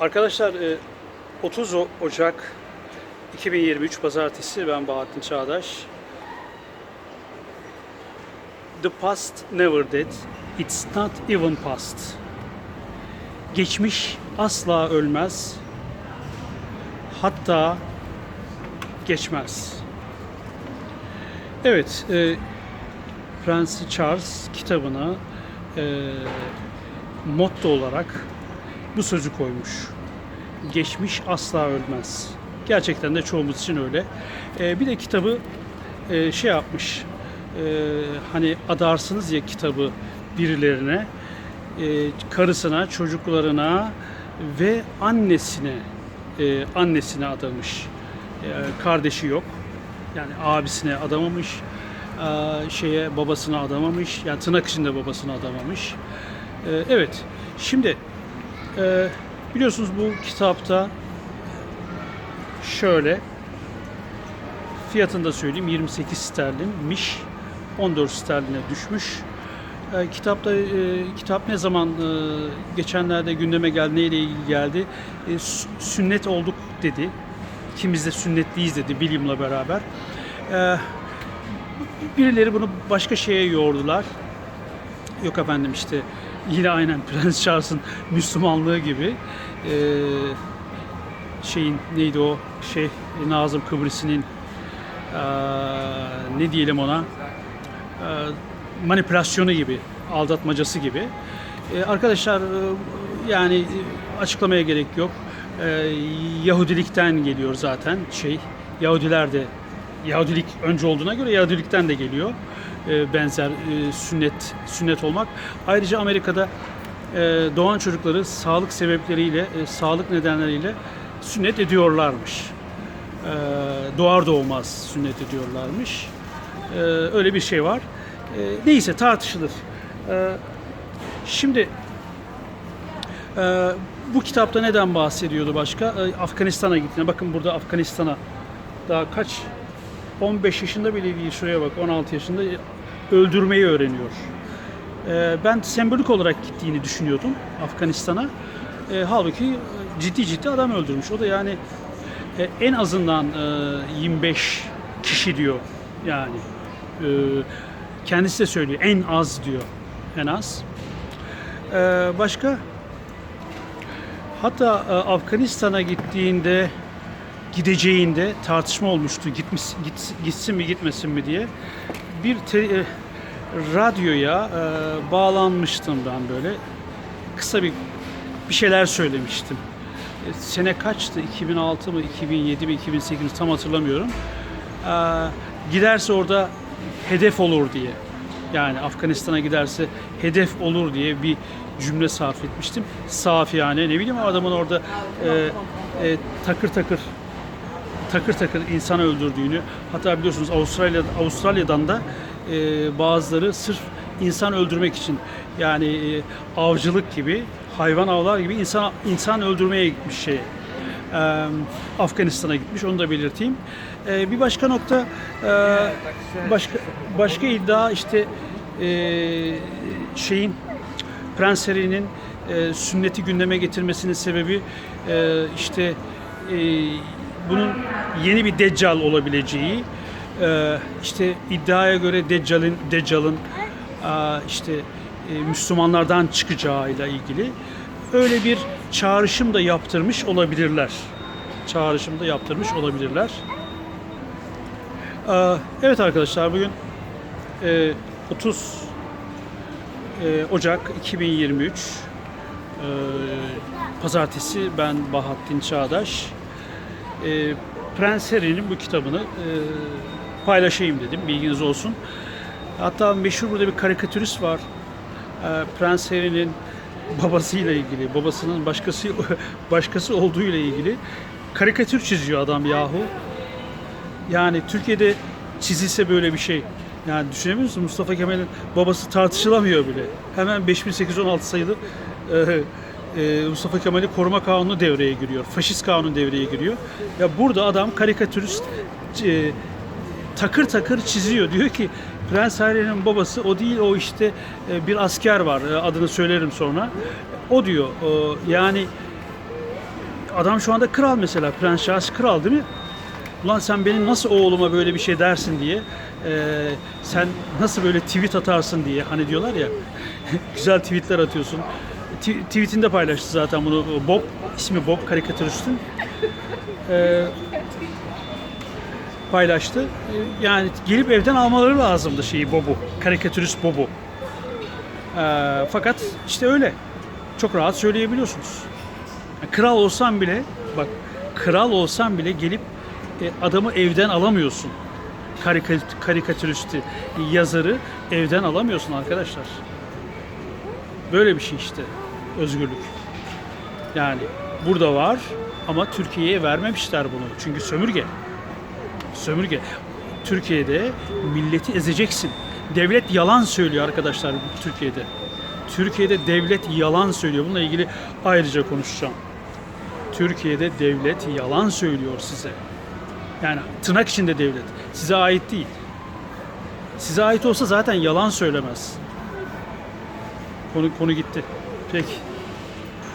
Arkadaşlar e, 30 O- Ocak 2023 Pazartesi ben Bahattin Çağdaş. The past never dead. It's not even past. Geçmiş asla ölmez. Hatta geçmez. Evet, e, Prens Charles kitabına e, motto olarak bu sözü koymuş. Geçmiş asla ölmez. Gerçekten de çoğumuz için öyle. Ee, bir de kitabı e, şey yapmış. e, hani adarsınız ya kitabı birilerine, e, karısına, çocuklarına ve annesine e, annesine adamış. E, kardeşi yok. Yani abisine adamamış. e, şeye babasına adamamış. Yani tırnak içinde babasına adamamış. E, evet. Şimdi ee, biliyorsunuz bu kitapta şöyle fiyatını da söyleyeyim 28 sterlinmiş 14 sterline düşmüş. Ee, kitapta e, kitap ne zaman e, geçenlerde gündeme geldi neyle ilgili geldi E, sü- sünnet olduk dedi. İkimiz de sünnetliyiz dedi William'la beraber. Ee, birileri bunu başka şeye yordular. Yok efendim işte yine aynen Prens Charles'ın Müslümanlığı gibi eee, şeyin neydi o şey Nazım Kıbrıs'ın eee, ne diyelim ona eee, manipülasyonu gibi aldatmacası gibi. Eee, arkadaşlar eee, yani açıklamaya gerek yok. Eee, Yahudilikten geliyor zaten şey Yahudiler de Yahudilik önce olduğuna göre Yahudilikten de geliyor e, benzer e, sünnet sünnet olmak. Ayrıca Amerika'da e, doğan çocukları sağlık sebepleriyle, sağlık nedenleriyle sünnet ediyorlarmış. Doğar doğmaz sünnet ediyorlarmış. Öyle bir şey var. Neyse tartışılır. Şimdi bu kitapta neden bahsediyordu başka? Afganistan'a gittiğine. Bakın burada Afganistan'a daha kaç 15 yaşında bile değil şuraya bak 16 yaşında öldürmeyi öğreniyor. Ee, ben sembolik olarak gittiğini düşünüyordum Afganistan'a. Ee, halbuki e, ciddi ciddi adam öldürmüş. O da yani e, en azından e, 25 kişi diyor yani. Ee, kendisi de söylüyor en az diyor en az. Başka hatta e, Afganistan'a gittiğinde gideceğinde tartışma olmuştu. Gitmiş, git, gitsin mi gitmesin mi diye. Bir te- e, radyoya e, bağlanmıştım ben böyle. Kısa bir bir şeyler söylemiştim. E, sene kaçtı? 2006 mı, 2007 mi, 2008 mi tam hatırlamıyorum. E, giderse orada hedef olur diye. Yani Afganistan'a giderse hedef olur diye bir cümle sarf etmiştim. Safiyane ne bileyim adamın orada e, e, takır takır takır takır insan öldürdüğünü hatta biliyorsunuz Avustralya Avustralya'dan da e, bazıları sırf insan öldürmek için yani e, avcılık gibi hayvan avlar gibi insan insan öldürmeye gitmiş şey. E, Afganistan'a gitmiş onu da belirteyim. E, bir başka nokta e, başka başka iddia işte e, şeyin Prens Harry'nin e, sünneti gündeme getirmesinin sebebi e, işte e, bunun yeni bir deccal olabileceği e, işte iddiaya göre deccalin deccalın e, işte e, Müslümanlardan çıkacağıyla ilgili öyle bir çağrışım da yaptırmış olabilirler. Çağrışım da yaptırmış olabilirler. Evet arkadaşlar bugün e, 30 e, Ocak 2023 e, Pazartesi ben Bahattin Çağdaş e, Prens bu kitabını e, paylaşayım dedim bilginiz olsun. Hatta meşhur burada bir karikatürist var. E, Prens babasıyla ilgili, babasının başkası başkası olduğu ile ilgili karikatür çiziyor adam yahu. Yani Türkiye'de çizilse böyle bir şey. Yani düşünebiliyor musun? Mustafa Kemal'in babası tartışılamıyor bile. Hemen 5816 sayılı e, e, Mustafa Kemal'i koruma kanunu devreye giriyor. Faşist kanun devreye giriyor. Ya burada adam karikatürist e, takır takır çiziyor. Diyor ki Prens Harry'nin babası o değil o işte e, bir asker var. E, adını söylerim sonra. O diyor. e, yani adam şu anda kral mesela. Prens Charles kral değil mi? Ulan sen benim nasıl oğluma böyle bir şey dersin diye, e, sen nasıl böyle tweet atarsın diye hani diyorlar ya, güzel tweetler atıyorsun. Tweetinde paylaştı zaten bunu Bob, ismi Bob karikatüristin. E, paylaştı. E, Yani gelip evden almaları lazımdı şeyi Bob'u, karikatürist Bob'u. E, fakat işte öyle. Çok rahat söyleyebiliyorsunuz. Kral olsan bile, bak kral olsan bile gelip e, adamı evden alamıyorsun. Karika, karikatüristi, yazarı evden alamıyorsun arkadaşlar. Böyle bir şey işte özgürlük. Yani burada var ama Türkiye'ye vermemişler bunu. Çünkü sömürge. Sömürge. Türkiye'de milleti ezeceksin. Devlet yalan söylüyor arkadaşlar Türkiye'de. Türkiye'de devlet yalan söylüyor. Bununla ilgili ayrıca konuşacağım. Türkiye'de devlet yalan söylüyor size. Yani tırnak içinde devlet. Size ait değil. Size ait olsa zaten yalan söylemez. Konu konu gitti. Peki.